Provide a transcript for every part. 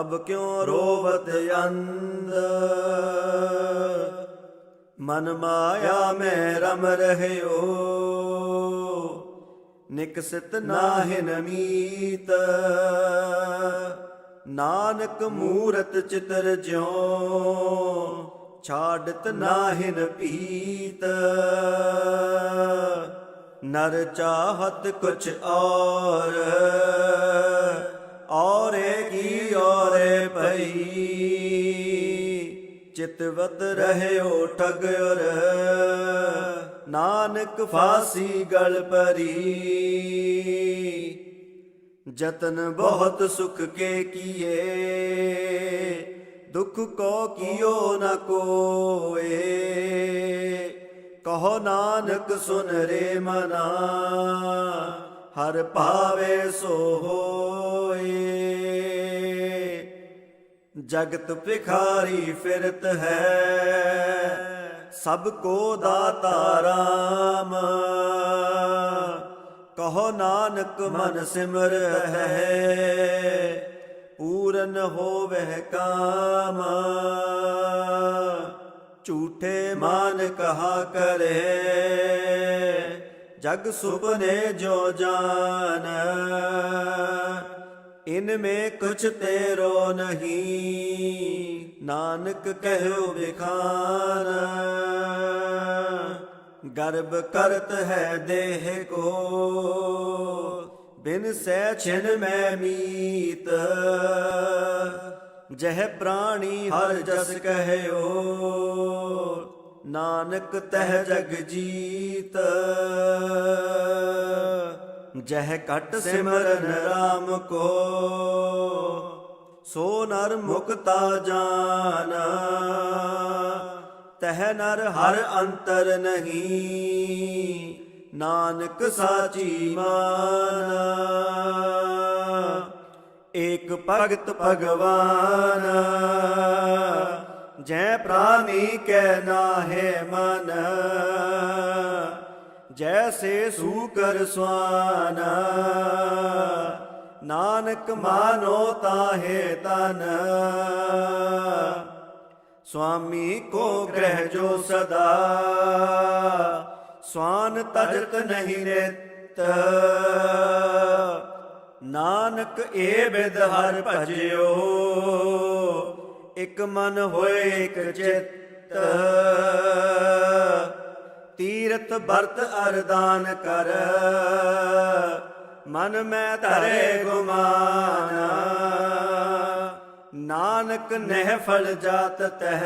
ਅਬ ਕਿਉ ਰੋਵਤ ਅੰਧ? ਮਨ ਮਾਇਆ ਮੈਂ ਰਮ ਰਹਿਓ। ਨਿਕਸਿਤ ਨਾਹਿਨ ਮੀਤ। ਨਾਨਕ ਮੂਰਤ ਚਿਤਰ ਜਿਉ ਛਾੜਤ ਨਾਹਿਨ ਪੀਤ। ਨਰ ਚਾਹਤ ਕੁਛ ਔਰ ਔਰੇ ਕੀ ਔਰੇ ਭਈ? ਚਿਤਵਤ ਰਹਿਓ ਠਗਰ ਨਾਨਕ ਫਾਸੀ ਗਲ ਪਰੀ ਜਤਨ ਬਹੁਤ ਸੁਖ ਕੇ ਕੀਏ। ਦੁਖ ਕੋ ਕੀਓ ਨ ਕੋਏ। ਕਹੋ ਨਾਨਕ ਸੁਨ ਰੇ ਮਨਾ। ਹਰ ਭਾਵੇ ਸੋ ਹੋਏ। ਜਗਤ ਭਿਖਾਰੀ ਫਿਰਤ ਹੈ, ਸਭ ਕੋ ਦਾਤਾ ਰਾਮ। ਕਹੋ ਨਾਨਕ ਮਨ ਸਿਮਰ ਹੈ, ਪੂਰਨ ਹੋਵੇ ਕਾਮ। ਝੂਠੇ ਮਾਨ ਕਹਾ ਕਰੇ ਜਗ ਸੁਪਨੇ ਜੋ ਜਾਨ ਇਨਮੇ ਕੁਛ ਤੇਰੋ ਨਹੀਂ। ਨਾਨਕ ਕਹਿਓ ਵਿਖਾਨ ਗਰਭ ਕਰਤ ਹੈ ਦੇਹ ਕੋ। ਬਿਨ ਸਹਿ ਛਿਨ ਮੈਂ ਮੀਤ, ਜਹ ਪ੍ਰਾਣੀ ਹਰ ਜਸ ਕਹਿਓ। ਨਾਨਕ ਤਹਿ ਜਗ ਜੀਤ। ਜਹ ਕਟ ਸਿਮਰਨ RAM ਕੋ, ਸੋ ਨਰ ਮੁਕਤਾ ਜਾਨ। ਤਹਿ ਨਰ ਹਰ ਅੰਤਰ ਨਹੀਂ, ਨਾਨਕ ਸਾਚੀ ਮਾਨ। ਏਕ ਭਗਤ ਭਗਵਾਨ ਜੈ ਪ੍ਰਾਨੀ ਕੈ ਨਾਹਿ ਮਨ, ਜੈਸੇ ਸੂਕਰ ਸਵਾਨ, ਨਾਨਕ ਮਾਨੋ ਤਾਹੇ ਤਨ। ਸੁਆਮੀ ਕੋ ਗ੍ਰਹਿ ਜੋ ਸਦਾ, ਸਵਾਨ ਤਜਤ ਨਹੀਂ ਨਿਤ। ਨਾਨਕ ਏ ਬਿਦ ਹਰ ਭਜਿਓ ਇਕ ਮਨ ਹੋਏ ਇਕ ਚਿੱਤ। ਤੀਰਥ ਵਰਤ ਅਰਦਾਨ ਕਰ। ਮਨ ਮੈਂ ਧਰੇ ਗੁਮਾਨ। ਨਾਨਕ ਨਹਿ ਫਲ ਜਾਤ ਤਹ।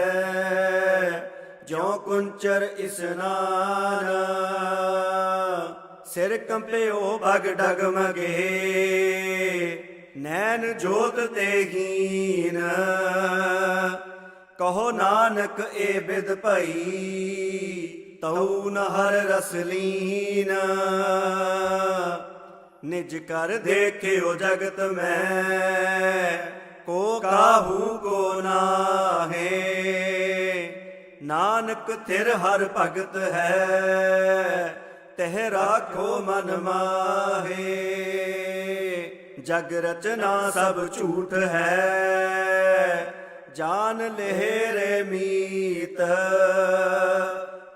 ਜੋ ਕੁੰਚਰ ਇਸਨਾਨ ਸਿਰ ਕੰਪਿਓ ਭਗ ਡਗਮਗੇ। ਨੈਣ ਜੋਤ ਤੇ ਹੀਨ। ਕਹੋ ਨਾਨਕ ਏ ਬਿਦ ਭਈ, ਤਉ ਨ ਹਰ ਰਸ ਲੀਨ। ਨਿਜ ਕਰ ਦੇਖਿਓ ਜਗਤ ਮੈਂ, ਕੋ ਕਾਹੂ ਕੋ ਨਾਹੇ। ਨਾਨਕ ਥਿਰ ਹਰ ਭਗਤ ਹੈ, ਤਹ ਰਾਖੋ ਮਨ ਮਾਹੇ। ਜਗ ਰਚਨਾ ਸਭ ਝੂਠ ਹੈ। ਜਾਨ ਲਹਿਰੇ ਮੀਤ,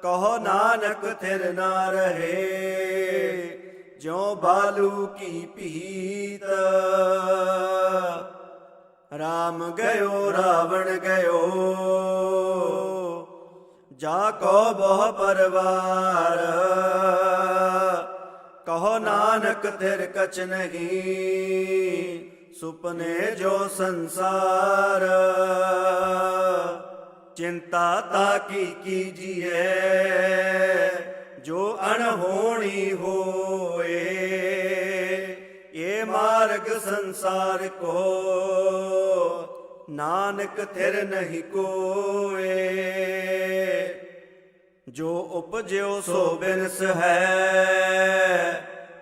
ਕਹੋ ਨਾਨਕ ਥਿਰ ਨਾ ਰਹੇ। ਜਿਉ ਬਾਲੂ ਕੀ ਭੀਤ, ਰਾਮ ਗਇਓ, ਰਾਵਣ ਗਇਓ। ਜਾ ਕੋ ਬਹੁ ਪਰਵਾਰ ਨਾਨਕ ਤੇਰ ਕਚ ਨਹੀਂ, ਸੁਪਨੇ ਜੋ ਸੰਸਾਰ। ਚਿੰਤਾ ਤਾ ਕੀ ਕੀਜੀਏ ਜੋ ਅਣਹੋਣੀ ਹੋਏ, ਇਹ ਮਾਰਗ ਸੰਸਾਰ ਕੋ। ਨਾਨਕ ਥਿਰ ਨਹੀਂ ਕੋਏ, ਜੋ ਉਪਜਿਓ ਸੋ ਬਿਨਸ ਹੈ।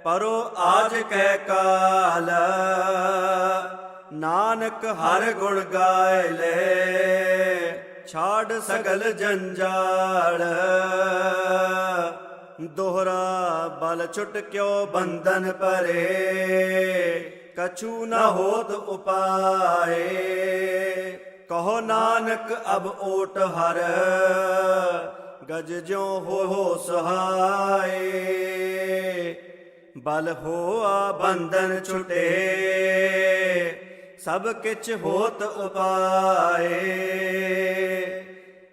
ਪਰੋ ਆਜ ਕੈ ਕਾਲ ਨਾਨਕ ਹਰ ਗੁਣ ਗਾਏ ਲੈ, ਛਾੜ ਸਗਲ ਜੰਜਾਲ। ਦੋਹਰਾ ਬਲ ਛੁਟ ਕਿਉ ਬੰਧਨ ਪਰੇ ਕਛੂ ਨ ਹੋਤ ਉਪਾਏ। ਕਹੋ ਨਾਨਕ ਅਬ ਓਟ ਹਰ, ਗਜ ਜਿਉ ਹੋ ਹੋ ਸਹਾਏ। ਬਲ ਹੋਆ ਬੰਧਨ ਛੁਟੇ, ਸਭ ਕਿਛ ਹੋਤ ਉਪਾਏ।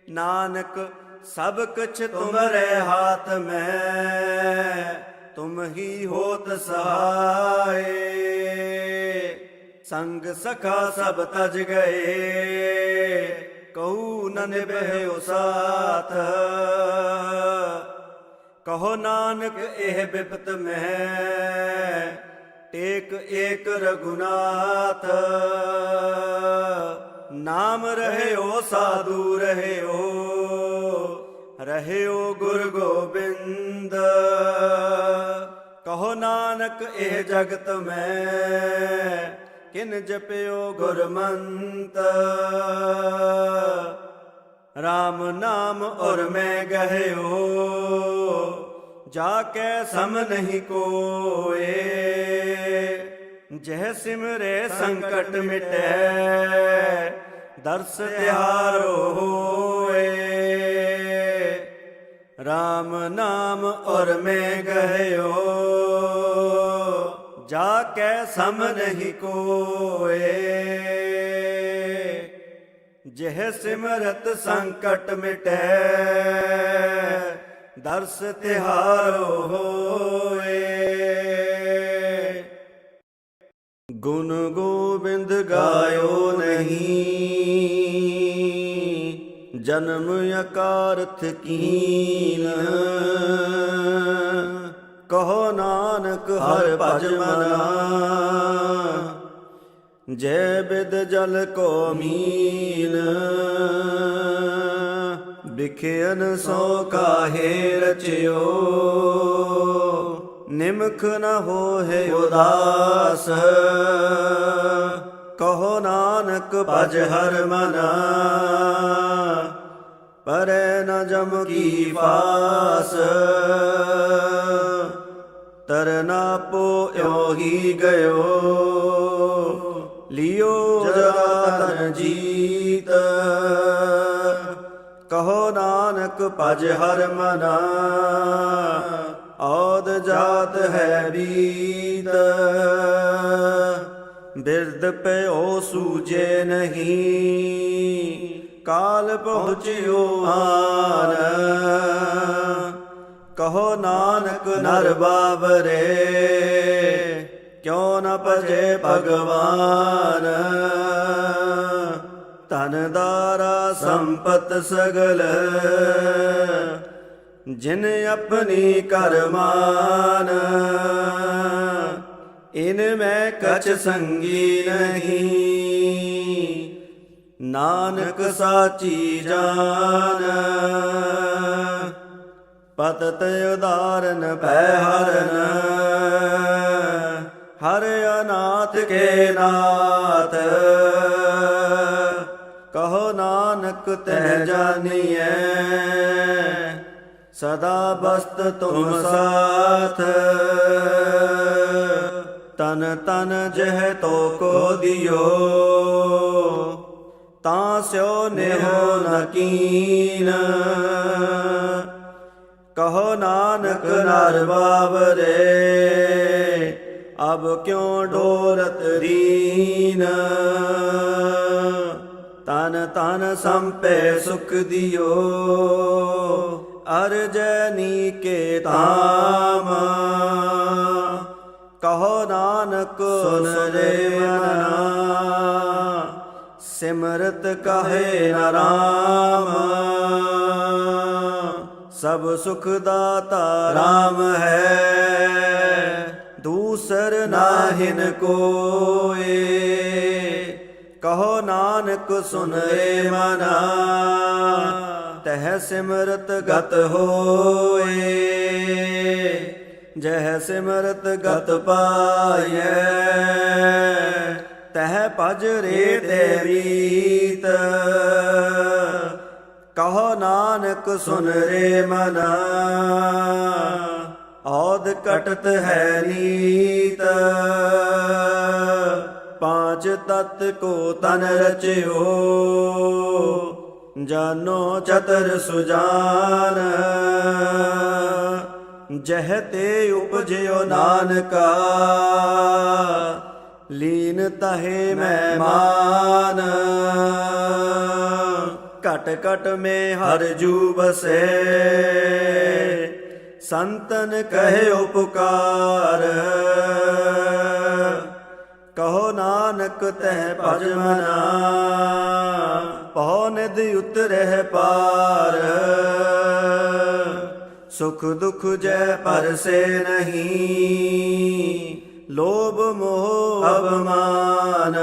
ਨਾਨਕ, ਸਭ ਕੁਛ ਤੁਮਰੇ ਹਾਥ ਮੈਂ, ਤੁਮ ਹੀ ਹੋਤ ਸਹਾਏ। ਸੰਗ ਸਖਾ ਸਭ ਤਜ ਗਏ, ਕਹੂ ਨ ਨਿਭਿਓ ਸਾਥ। ਕਹੋ ਨਾਨਕ ਇਹ ਬਿਪਤ ਮੈਂ, ਟੇਕ ਏਕ ਰਗੁਨਾਥ ਨਾਮ ਰਹਿਓ, ਸਾਧੂ ਰਹਿਓ ਰਹਿਓ ਗੁਰ ਗੋਬਿੰਦ। ਕਹੋ ਨਾਨਕ ਇਹ ਜਗਤ ਮੈਂ, ਕਿਨ ਜਪਿਓ ਗੁਰਮੰਤ। RAM ਨਾਮ ਔਰ ਮੈਂ ਗਹਿਓ ਜਾ ਕੇ ਸਮ ਨਹੀਂ ਕੋਏ। ਜਹ ਸਿਮਰੇ ਸੰਕਟ ਮਿਟੈ, ਦਰਸ ਤਿਹਾਰੋ ਹੋਏ। RAM ਨਾਮ ਔਰ ਮੈਂ ਗਹਿਓ ਜਾ ਕੇ ਸਮ ਨਹੀਂ ਕੋਏ। ਜਿਹ ਸਿਮਰਤ ਸੰਕਟ ਮਿਟੈ, ਦਰਸ ਤਿਹਾਰੋ ਹੋਏ। ਗੁਣ ਗੋਬਿੰਦ ਗਾਇਓ ਨਹੀਂ, ਜਨਮ ਅਕਾਰਥ ਕੀਨ। ਕਹੋ ਨਾਨਕ ਹਰ ਭਜ ਮਨਾ ਜੈ ਬਿਦ ਜਲ ਕੋ ਮੀਨ। ਬਿਖਿਆਨ ਸੋ ਕਾਹੇ ਰਚਿਓ। ਨਿਮਖ ਨ ਹੋਏ ਉਦਾਸ। ਕਹੋ ਨਾਨਕ ਭਜ ਹਰ ਮਨ। ਪਰੈ ਨ ਜਮ ਕੀ ਫਾਸ। ਤਰਨਾ ਪੋ ਹੀ ਗਇਓ। ਲਿਓ ਜਗਤਨ ਜੀਤ। ਕਹੋ ਨਾਨਕ ਭਜ ਹਰ ਮਨਾ, ਔਦ ਜਾਤ ਹੈ ਬੀਤ। ਬਿਰਦ ਪਿਓ ਸੂਜੇ ਨਹੀਂ, ਕਾਲ ਪਹੁੰਚਿਓ ਆਨ ਕਹੋ ਨਾਨਕ ਨਰ ਬਾਬਰੇ ਕਿਉ ਨ ਭਜੇ ਭਗਵਾਨ? ਧਨ ਦਾਰਾ ਸੰਪਤ ਸਗਲ, ਜਿਨ ਆਪਣੀ ਕਰਮਾਨ ਇਨ ਮੈਂ ਕਛ ਸੰਗੀ ਨਹੀਂ। ਨਾਨਕ ਸਾਚੀ ਜਾਨ। ਪਤਤ ਉਦਾਰਨ ਭੈ ਹਰਨ। ਹਰ ਅਨਾਥ ਕੇ ਨਾਥ। ਕਹੋ ਨਾਨਕ ਤੈ ਜਾਣੀਐ ਸਦਾ ਬਸਤ ਤੁਮ ਸਾਥ। ਤਨ ਤਨ ਜਹ ਤੋ ਕੋ ਦਿਓ ਤਾਂ ਸਿਓ ਨਿਹੋ ਨਕੀਨ ਕਹੋ ਨਾਨਕ ਨਰ ਬਾਬਰੇ ਅਬ ਕਿਉ ਡੋਰਤ ਦੀਨ? ਤਨ ਤਨ ਸੰਪੈ ਸੁਖ ਦਿਓ ਅਰਜਨੀ ਕੇ ਤਾਮ ਕਹੋ ਨਾਨਕ ਸੁਨ ਰੇ ਮਨਾ ਸਿਮਰਤ ਕਹੇ ਰਾਮ। ਸਭ ਸੁਖ ਦਾਤਾ ਰਾਮ ਹੈ। ਦੂਸਰ ਨਾਹਿਨ ਕੋਏ। ਕਹੋ ਨਾਨਕ ਸੁਨੇ ਮਨਾ, ਤਹ ਸਿਮਰਤ ਗਤ ਹੋਏ। ਜਹ ਸਿਮਰਤ ਗਤ ਪਾਇਐ ਤਹ ਭਜ ਰੇ ਤੇ ਰੀਤ ਕਹੋ ਨਾਨਕ ਸੁਨ ਰੇ ਮਨਾ ਔਦ ਕਟਤ ਹੈ ਨੀਤ, ਪਾਂਚ ਤਤ ਕੋ ਤਨ ਰਚਿਓ, ਜਾਨੋ ਚਤਰ ਸੁਜਾਨ, ਜਹ ਤੇ ਉਪਜਿਓ ਨਾਨਕਾ, ਲੀਨ ਤਹੇ ਮਹਿਮਾਨ ਮਾਨ। ਘਟ ਘਟ ਮੇ ਹਰ ਜੂ ਬਸੇ ਸੰਤਨ ਕਹੇ ਉਪਕਾਰ। ਕਹੋ ਨਾਨਕ ਤਹਿ ਭਜ ਮਨਾ। ਪਹੁ ਨਿਧ ਉਤਰਹਿ ਪਾਰ। ਸੁਖ ਦੁਖ ਜੈ ਪਰਸੇ ਨਹੀਂ। ਲੋਭ ਮੋਹ ਅਭਮਾਨ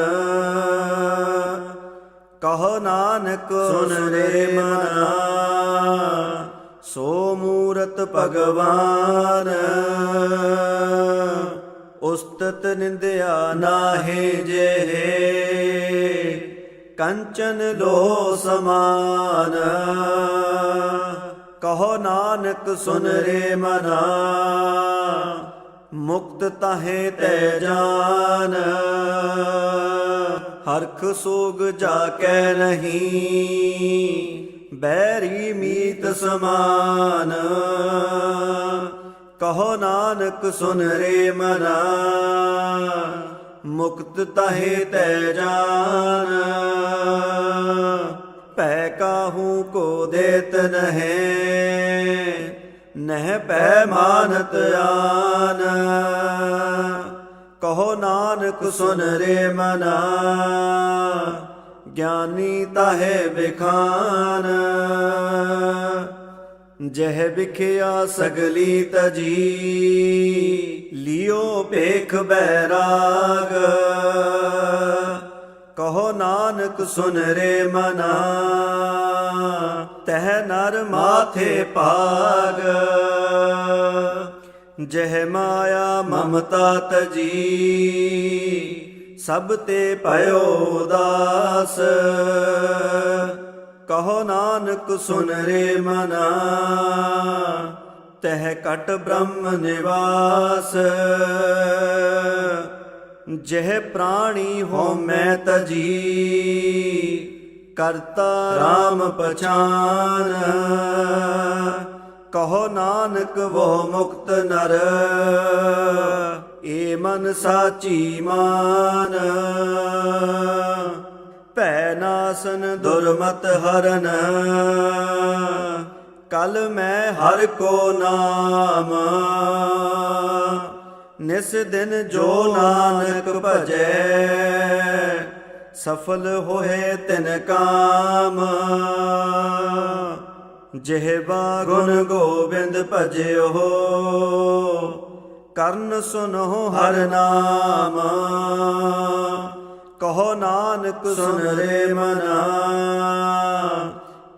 ਕਹੋ ਨਾਨਕ ਸੁਨ ਰੇ ਮਨਾ। ਸੋ ਮੂਰਤ ਭਗਵਾਨ, ਉਸਤਤ ਨਿੰਦਿਆ ਨਾਹੇ ਜੇ ਕੰਚਨ ਲੋ ਸਮਾਨ। ਕਹੋ ਨਾਨਕ ਸੁਨ ਰੇ ਮਨਾ, ਮੁਕਤ ਤਾਹੇ ਤੈ ਜਾਨ। ਹਰਖ ਸੋਗ ਜਾ ਕੈ ਨਹੀਂ ਬੈਰੀ ਮੀਤ ਸਮਾਨ। ਕਹੋ ਨਾਨਕ ਸੁਨ ਰੇ ਮਨਾ, ਮੁਕਤ ਤਹੇ ਤੈ ਜਾਨ। ਪੈ ਕਾਹੂ ਕੋ ਦੇਤ ਨਹਿ ਨਹਿ ਪੈ ਮਾਨਤ ਆਨ। ਕਹੋ ਨਾਨਕ ਸੁਨ ਰੇ ਮਨਾ ਗਿਆਨੀ ਤਾਹੇ ਵਿਖਾਨ। ਜਹ ਵਿਖਿਆ ਸਗਲੀ ਤਜੀ, ਲਿਓ ਭੇਖ ਬੈਰਾਗ। ਕਹੋ ਨਾਨਕ ਸੁਨ ਰੇ ਮਨਾ, ਤਹ ਨਰ ਮਾਥੇ ਭਾਗ। ਜਹ ਮਾਇਆ ਮਮਤਾ ਤਜੀ ਸਭ ਤੇ ਭਇਓ ਉਦਾਸ। ਕਹੋ ਨਾਨਕ, ਸੁਨ ਰੇ ਮਨਾ। ਤਹ ਕਟ ਬ੍ਰਹਮ ਨਿਵਾਸ। ਜਹ ਪ੍ਰਾਣੀ ਹੋ ਮੈਂ ਤਜੀ, ਕਰਤਾ RAM ਪਛਾਨ। ਕਹੋ ਨਾਨਕ, ਵੋ ਮੁਕਤ ਨਰ। ਏ ਮਨ ਸਾਚੀ ਮਾਨ। ਭੈ ਨਾਸਨ ਦੁਰਮਤ ਹਰਨ। ਕਲ ਮੈਂ ਹਰ ਕੋ ਨਾਮ। ਨਿਸ ਦਿਨ ਜੋ ਨਾਨਕ ਭਜੈ, ਸਫਲ ਹੋਏ ਤਿਨ ਕਾਮ। ਜਿਹਵਾ ਗੁਣ ਗੋਬਿੰਦ ਭਜਿਓ। ਕਰਨ ਸੁਨੋ ਹਰ ਨਾਮ। ਕਹੋ ਨਾਨਕ ਸੁਨ ਰੇ ਮਨਾ।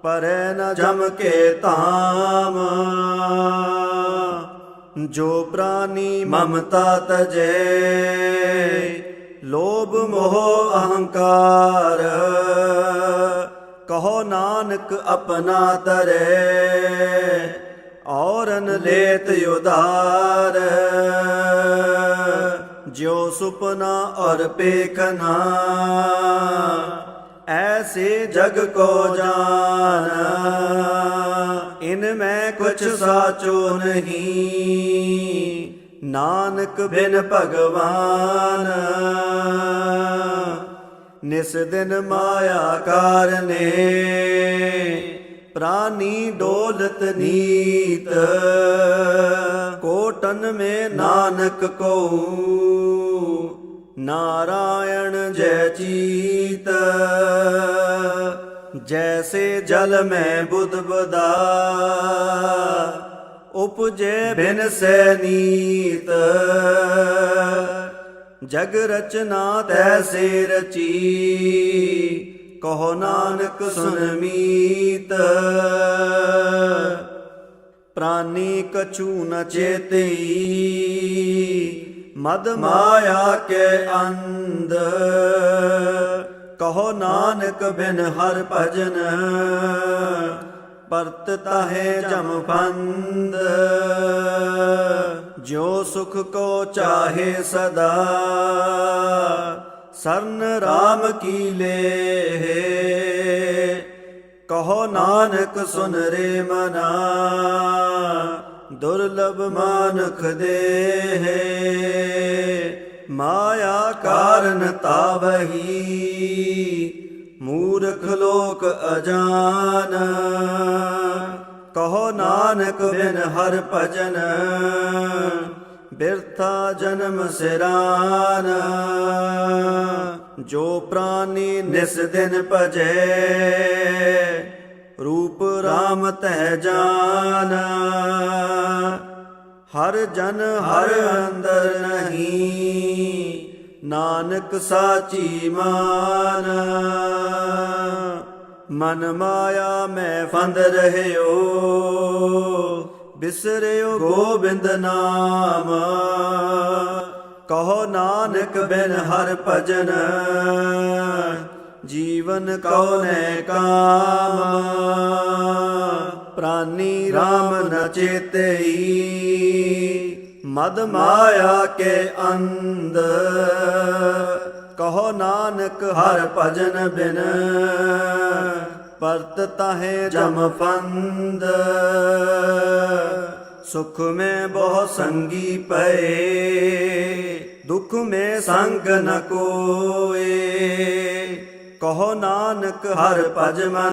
ਪਰੈ ਨ ਜਮ ਕੇ ਧਾਮ। ਜੋ ਪ੍ਰਾਨੀ ਮਮਤਾ ਤਜੇ, ਲੋਭ ਮੋਹ ਅਹੰਕਾਰ। ਕਹੋ ਨਾਨਕ ਆਪਣਾ ਤਰੇ। ਔਰਨ ਲੇਤ ਉਦਾਰ ਜਿਉ ਸੁਪਨਾ ਔਰ ਪੇਖਨਾ ਐਸੇ ਜਗ ਕੋ ਜਾਨ। ਇਨ ਮੈਂ ਕੁਛ ਸਾਚੋ ਨਹੀਂ। ਨਾਨਕ ਬਿਨ ਭਗਵਾਨ। ਨਿਸ ਦਿਨ ਮਾਇਆ ਕਾਰਨੇ। ਪ੍ਰਾਨੀ ਡੋਲਤ ਨੀਤ, ਕੋਟਨ ਮੇ ਨਾਨਕ ਕੋ ਨਾਰਾਇਣ ਜੈ ਚੀਤ, ਜੈਸੇ ਜਲ ਮੈਂ ਬੁੱਧ ਬਦਾ। ਉਪਜੇ ਬਿਨ ਸੈ ਨੀਤ, ਜਗ ਰਚਨਾ ਤੈਸੇ ਰਚੀ ਕਹੋ ਨਾਨਕ ਸੁਨ ਮੀਤ। ਪ੍ਰਾਨੀ ਕਛੂ ਨ ਚੇਤਈ। ਮਦ ਮਾਇਆ ਕੇ ਅੰਧ। ਕਹੋ ਨਾਨਕ ਬਿਨ ਹਰ ਭਜਨ। ਪਰਤ ਤਾਹੇ ਜਮ ਫੰਦ ਜੋ ਸੁਖ ਕੋ ਚਾਹੇ ਸਦਾ। ਸਰਨ RAM ਕੀ ਲੇ ਕਹੋ ਨਾਨਕ ਸੁਨ ਰੇ ਮਨਾ, ਦੁਰਲਭ ਮਾਨਖ ਦੇ ਮਾਇਆ ਕਾਰਨ ਤਾਵਹੀ, ਮੂਰਖ ਲੋਕ ਅਜਾਨ। ਕਹੋ ਨਾਨਕ ਬਿਨ ਹਰ ਭਜਨ ਬਿਰਥਾ ਜਨਮ ਸਿਰਾਨ, ਜੋ ਪ੍ਰਾਨੀ ਨਿਸ ਦਿਨ ਭਜੇ, ਰੂਪ RAM ਤਹਿ ਜਾਨ। ਹਰ ਜਨ ਹਰ ਅੰਦਰ ਨਹੀਂ, ਨਾਨਕ ਸਾਚੀ ਮਾਨ। ਮਨ ਮਾਇਆ ਮੈਂ ਫੰਦ ਰਹਿਓ ਬਿਸਰਿਓ ਗੋਬਿੰਦ ਨਾਮ। ਕਹੋ ਨਾਨਕ ਬਿਨ ਹਰ ਭਜਨ, ਜੀਵਨ ਕਉ ਕਾਮ। ਪ੍ਰਾਨੀ RAM ਨ ਚੇਤਈ, ਮਦ ਮਾਇਆ ਕੇ ਅੰਧ। ਕਹੋ ਨਾਨਕ ਹਰ ਭਜਨ ਬਿਨ ਪਰਤ ਤਾਹੇ ਜਮ ਫੰਦ ਸੁਖ ਮੈਂ ਬਹੁ ਸੰਗੀ ਪਏ, ਦੁਖ ਮੈਂ ਸੰਗ ਨ ਕੋਏ। ਕਹੋ ਨਾਨਕ ਹਰ ਭਜ ਮਨ